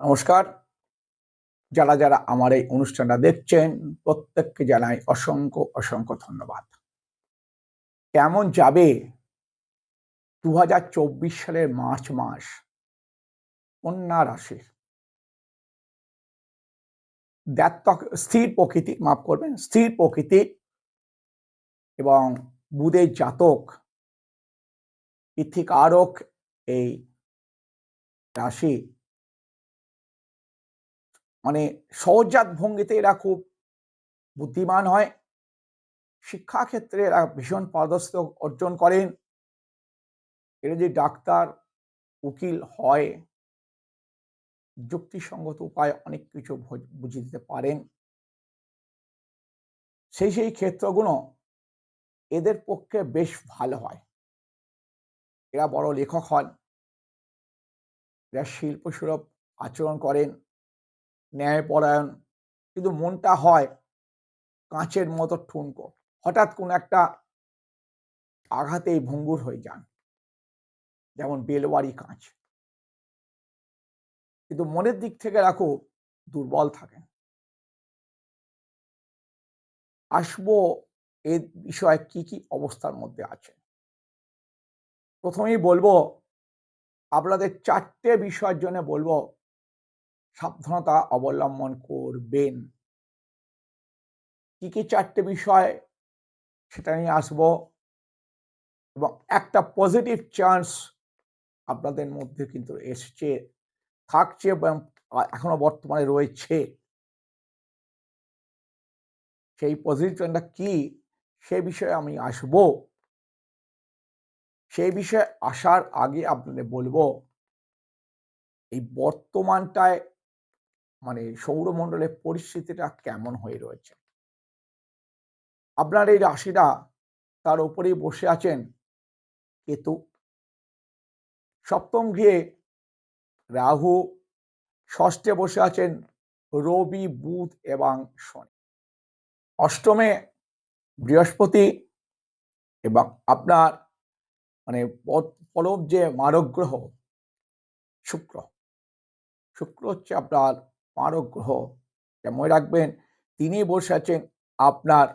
নমস্কার। যারা যারা আমার এই অনুষ্ঠানটা দেখছেন, প্রত্যেককে জানাই অসংখ্য অসংখ্য ধন্যবাদ। কেমন যাবে দু হাজার চব্বিশ সালের মার্চ মাস কন্যা রাশির? দ্যাত্তক স্থির প্রকৃতি, মাফ করবেন, স্থির প্রকৃতি এবং বুধের জাতক পৃথিকারক এই রাশি মানে সহজাত ভঙ্গিতে এরা খুব বুদ্ধিমান হয়। শিক্ষাক্ষেত্রে এরা ভীষণ পদস্থ অর্জন করেন। এরা যে ডাক্তার, উকিল হয়, যুক্তিসঙ্গত উপায় অনেক কিছু বুঝিয়ে দিতে পারেন। সেই সেই ক্ষেত্রগুলো এদের পক্ষে বেশ ভালো হয়। এরা বড় লেখক হন। এরা শিল্পসুলভ আচরণ করেন। ন্যায়পরায়ণ। কিন্তু মনটা হয় কাঁচের মতো ঠুনকো। হঠাৎ কোন একটা আঘাতেই ভঙ্গুর হয়ে যান। যেমন বেলওয়ারি কাঁচ। কিন্তু মনের দিক থেকে রাখো, দুর্বল থাকেন। আসব এ বিষয়ে কি কি অবস্থার মধ্যে আছে প্রথমেই বলব, আপনাদের চারটে বিষয়ের জন্য বলব সাবধানতা অবলম্বন করবেন। কি কি চারটে বিষয় সেটা নিয়ে আসব এবং একটা পজিটিভ চান্স আপনাদের মধ্যে কিন্তু এসছে, থাকছে এবং এখনও বর্তমানে রয়েছে। সেই পজিটিভ চান্সটা কি সে বিষয়ে আমি আসব। সেই বিষয়ে আসার আগে আপনাদের বলব, এই বর্তমানটায় মানে সৌরমণ্ডলের পরিস্থিতিটা কেমন হয়ে রয়েছে? আপনার এই রাশিটা তার উপরেই বসে আছেন কেতু। সপ্তম গৃহে রাহু, ষষ্ঠে বসে আছেন রবি, বুধ এবং শনি। অষ্টমে বৃহস্পতি এবং আপনার মানে পরব যে মারক গ্রহ, শুক্র। শুক্র হচ্ছে আপনার মারক গ্রহ মনে রাখবেন, তিনি বসে আছেন আপনার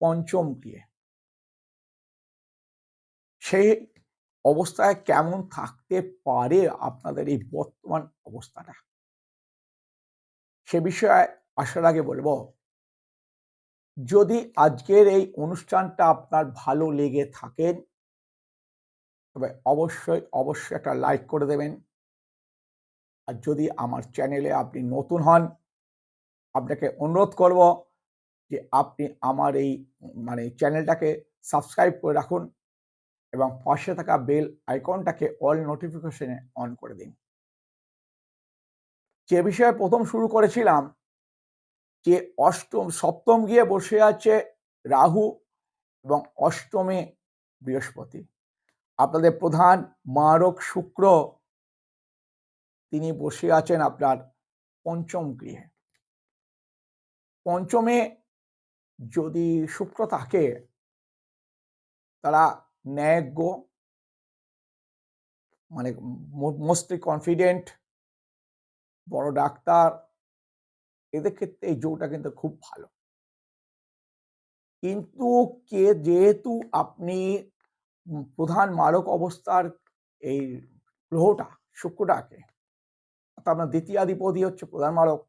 পঞ্চম গৃহে। সেই অবস্থায় কেমন থাকতে পারে আপনাদের এই বর্তমান অবস্থাটা? সে বিষয়ে আসার আগে বলব, যদি আজকের এই অনুষ্ঠানটা আপনার ভালো লেগে থাকেন তবে অবশ্যই অবশ্যই একটা লাইক করে দেবেন। আর যদি আমার চ্যানেলে আপনি নতুন হন, আপনাকে অনুরোধ করব যে আপনি আমার এই মানে চ্যানেলটাকে সাবস্ক্রাইব করে রাখুন এবং পাশে থাকা বেল আইকনটাকে অল নোটিফিকেশনে অন করে দিন। যে বিষয়ে প্রথম শুরু করেছিলাম, যে অষ্টম, সপ্তম গিয়ে বসে আছে রাহু এবং অষ্টমে বৃহস্পতি। আপনাদের প্রধান মারক শুক্র তিনি বসে আছেন আপনার পঞ্চম গৃহে। পঞ্চমে যদি শুক্র থাকে, তারা ন্যায়জ্ঞ মানে মোস্টলি কনফিডেন্ট, বড় ডাক্তার, এদের ক্ষেত্রে এই যোগটা কিন্তু খুব ভালো। কিন্তু কে, যেহেতু আপনি প্রধান মারক অবস্থার এই গ্রহটা, শুক্রটাকে আপনার দ্বিতীয়াধিপতি হচ্ছে প্রধান মারক।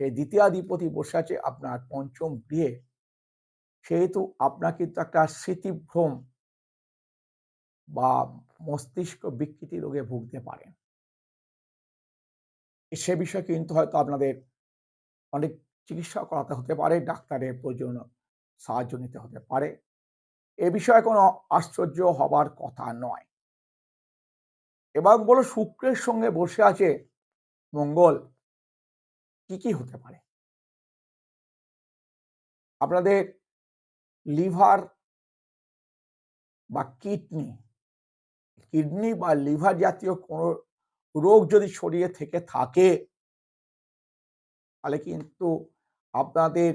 সেই দ্বিতীয়াধিপতি বসে আছে আপনার পঞ্চম গৃহে। সেহেতু আপনার কিন্তু একটা স্মৃতিভ্রম বা মস্তিষ্ক বিকৃতি রোগে ভুগতে পারেন সে বিষয়ে কিন্তু হয়তো আপনাদের অনেক চিকিৎসা করাতে হতে পারে, ডাক্তারের প্রয়োজন সাহায্য নিতে হতে পারে। এ বিষয়ে কোনো আশ্চর্য হবার কথা নয়। এবং বলো শুক্রের সঙ্গে বসে আছে মঙ্গল কি কি হতে পারে? আপনাদের লিভার বা কিডনি কিডনি বা লিভার জাতীয় কোনো রোগ যদি শরীরে থেকে থাকে, তাহলে কিন্তু আপনাদের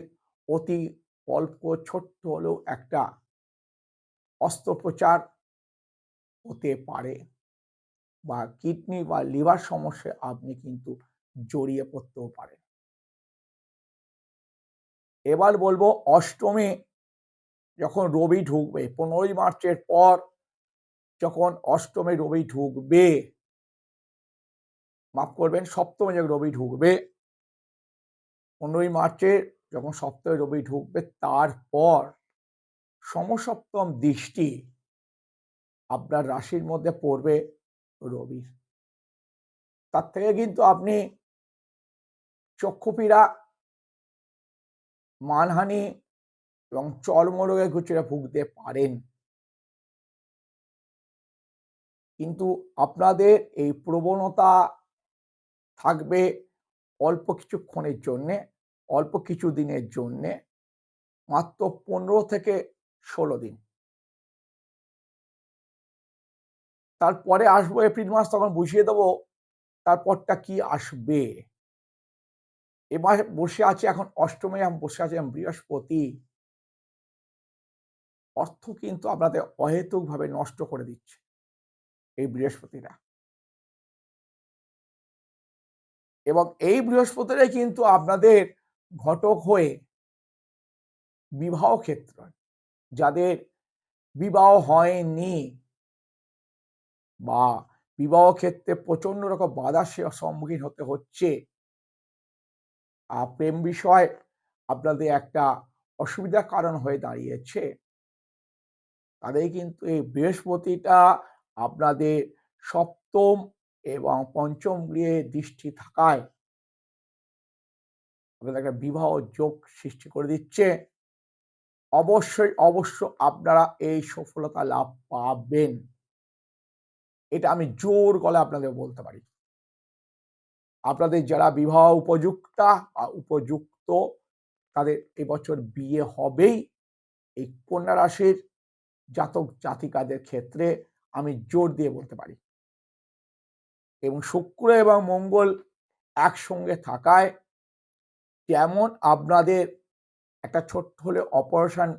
অতি অল্প ছোট্ট হলেও একটা অস্ত্রোপচার হতে পারে। বা কিডনি বা লিভার সমস্যায় আপনি কিন্তু জড়িয়ে পড়তেও পারেন। এবার বলব অষ্টমে যখন রবি ঢুকবে, পনেরোই মার্চের পর যখন অষ্টমে রবি ঢুকবে, মাফ করবেন, সপ্তমে যখন রবি ঢুকবে, পনেরোই মার্চে যখন সপ্তমে রবি ঢুকবে, তারপর সমসপ্তম দৃষ্টি আপনার রাশির মধ্যে পড়বে রবির তার থেকে কিন্তু আপনি চক্ষুপীড়া, মানহানি এবং চর্মরোগে গুছিয়ে ভুগতে পারেন। কিন্তু আপনাদের এই প্রবণতা থাকবে অল্প কিছুক্ষণের জন্যে, অল্প কিছু দিনের জন্যে, মাত্র পনেরো থেকে ষোলো দিন। তারপরে আসব এপ্রিল মাস, তখন বুঝিয়ে দেবো, তারপরটা কি আসবে? এবার বসে আছে এখন অষ্টমে, আমি বসে আছে বৃহস্পতি। অর্থ কিন্তু আপনাদের অহেতুকভাবে নষ্ট করে দিচ্ছে, এই বৃহস্পতিরা। এবং এই বৃহস্পতিরাই কিন্তু আপনাদের ঘটক হয়ে বিবাহ ক্ষেত্র, যাদের বিবাহ হয়নি। বা বিবাহ ক্ষেত্রে প্রচণ্ড রকম বাধার সম্মুখীন হতে হচ্ছে। আর প্রেম বিষয় আপনাদের একটা অসুবিধার কারণ হয়ে দাঁড়িয়েছে। তাদের কিন্তু এই বৃহস্পতিটা আপনাদের সপ্তম এবং পঞ্চম গৃহে দৃষ্টি থাকায় আপনাদের একটা বিবাহ যোগ সৃষ্টি করে দিচ্ছে। অবশ্যই, অবশ্য আপনারা এই সফলতা লাভ পাবেন। এটা আমি জোর গলে আপনাদের বলতে পারি। আপনাদের যারা বিবাহ উপযুক্তা বা উপযুক্ত, তাদের এবছর বিয়ে হবেই এই কন্যা রাশির জাতক জাতিকাদের ক্ষেত্রে আমি জোর দিয়ে বলতে পারি। এবং শুক্র এবং মঙ্গল একসঙ্গে থাকায় যেমন আপনাদের একটা ছোট্ট হলে অপারেশন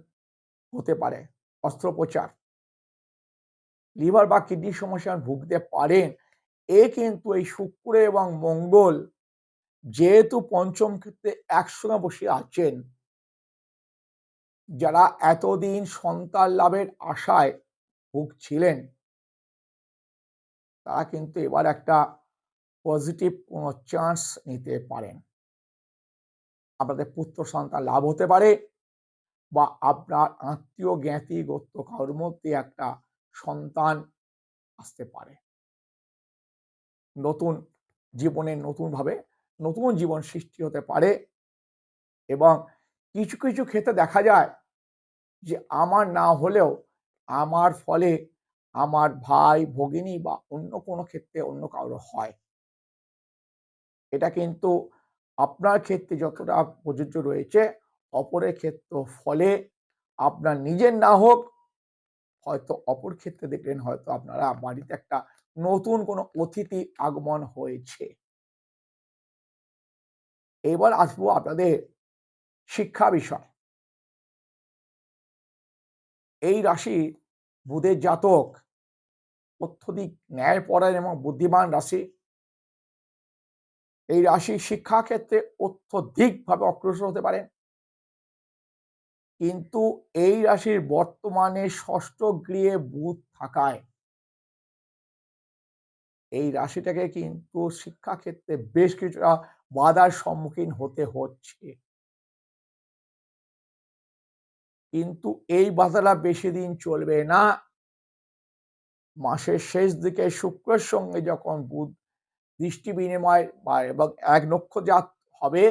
হতে পারে, অস্ত্রোপচার। লিভার বা কিডনির সমস্যা ভুগতে পারেন। এ কিন্তু এই শুক্র এবং মঙ্গল যেহেতু পঞ্চম ক্ষেত্রে একসঙ্গে বসে আছেন। যারা এতদিন সন্তান লাভের আশায় ভুগছিলেন, তারা কিন্তু এবার একটা পজিটিভ কোনো চান্স নিতে পারেন। আপনাদের পুত্র সন্তান লাভ হতে পারে বা আপনার আত্মীয় জ্ঞাতি গোত্র কারোর মধ্যে একটা সন্তান আসতে পারে। নতুন জীবনে নতুনভাবে নতুন জীবন সৃষ্টি হতে পারে এবং কিছু কিছু ক্ষেত্রে দেখা যায় যে, আমার না হলেও আমার ফলে আমার ভাই, ভগিনী বা অন্য কোনো ক্ষেত্রে অন্য কারও হয়। এটা কিন্তু আপনার ক্ষেত্রে যতটা প্রযোজ্য রয়েছে, অপরের ক্ষেত্র ফলে আপনার নিজের না হোক হয়তো অপর ক্ষেত্রে দেখলেন হয়তো আপনারা বাড়িতে একটা নতুন কোনো অতিথি আগমন হয়েছে। এবার আসব আপনাদের শিক্ষা বিষয়। এই রাশি বুধের জাতক অত্যধিক ন্যায়পরায়ণ এবং বুদ্ধিমান রাশি। এই রাশি শিক্ষাক্ষেত্রে অত্যধিকভাবে অগ্রসর হতে পারেন। কিন্তু এই রাশির বর্তমানে ষষ্ঠ গৃহে বুধ থাকায় এই রাশিটাকে কিন্তু শিক্ষাক্ষেত্রে বেশ কিছুটা বাধার সম্মুখীন হতে হচ্ছে। কিন্তু এই বাধাটা বেশি দিন চলবে না। মাসের শেষ দিকে শুক্রের সঙ্গে যখন বুধ দৃষ্টি বিনিময় বা এবং এক নক্ষজাত হবে,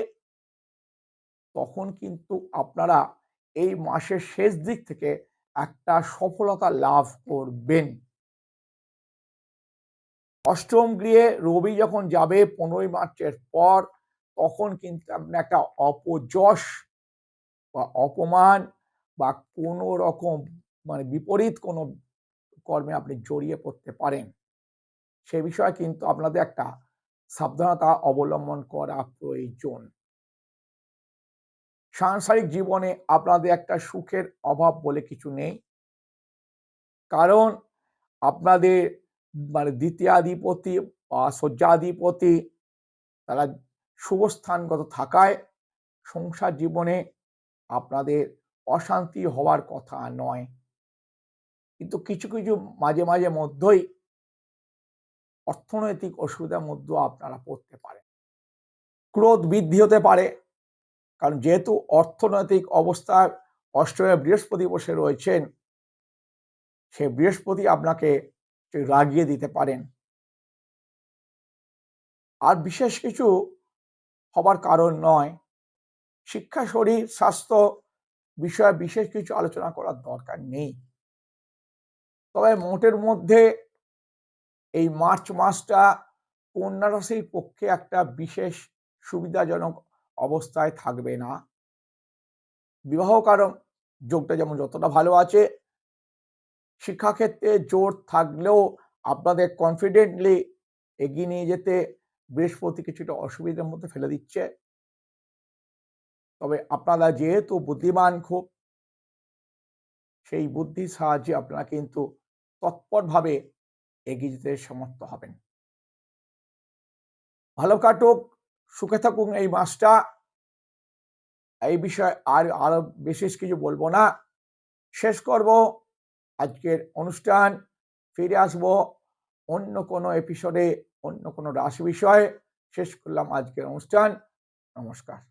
তখন কিন্তু আপনারা এই মাসের শেষ দিক থেকে একটা সফলতা লাভ করবেন। অষ্টম গৃহে রবি যখন যাবে পনেরোই মার্চের পর, তখন কিন্তু আপনি একটা অপযশ বা অপমান বা কোনো রকম মানে বিপরীত কোনো কর্মে আপনি জড়িয়ে পড়তে পারেন। সে বিষয়ে কিন্তু আপনাদের একটা সাবধানতা অবলম্বন করা প্রয়োজন। সাংসারিক জীবনে আপনাদের একটা সুখের অভাব বলে কিছু নেই। কারণ আপনাদের মানে দ্বিতীয়াধিপতি বা শয্যাধিপতি তারা শুভস্থানগত থাকায় সংসার জীবনে আপনাদের অশান্তি হওয়ার কথা নয়। কিন্তু কিছু কিছু মাঝে মাঝে মধ্যেই অর্থনৈতিক অসুবিধার মধ্যেও আপনারা পড়তে পারেন। ক্রোধ বৃদ্ধি হতে পারে কারণ যেহেতু অর্থনৈতিক অবস্থার অষ্টমে বৃহস্পতি বসে রয়েছেন, সে বৃহস্পতি আপনাকে রাগিয়ে দিতে পারেন। আর বিশেষ কিছু হবার কারণ নয়। শিক্ষা, শরীর, স্বাস্থ্য বিষয়ে বিশেষ কিছু আলোচনা করার দরকার নেই। তবে মোটের মধ্যে এই মার্চ মাসটা কন্যা রাশির পক্ষে একটা বিশেষ সুবিধাজনক অবস্থায় থাকবে না। বিবাহ কারণ যোগটা যেমন যতটা ভালো আছে, শিক্ষাক্ষেত্রে জোর থাকলেও আপনাদের কনফিডেন্টলি এগিয়ে নিয়ে যেতে বৃহস্পতি কিছুটা অসুবিধার মধ্যে ফেলে দিচ্ছে। তবে আপনারা যেহেতু বুদ্ধিমান খুব, সেই বুদ্ধির সাহায্যে আপনারা কিন্তু তৎপরভাবে এগিয়ে যেতে সমর্থ হবেন। ভালো কাটুক সুখে থাকুন এই মাসটা। এই বিষয়ে আর, আরও বিশেষ কিছু বলব না। শেষ করব আজকের অনুষ্ঠান, ফিরে আসব অন্য কোনো এপিসোডে অন্য কোনো রাশি বিষয়ে। শেষ করলাম আজকের অনুষ্ঠান। নমস্কার।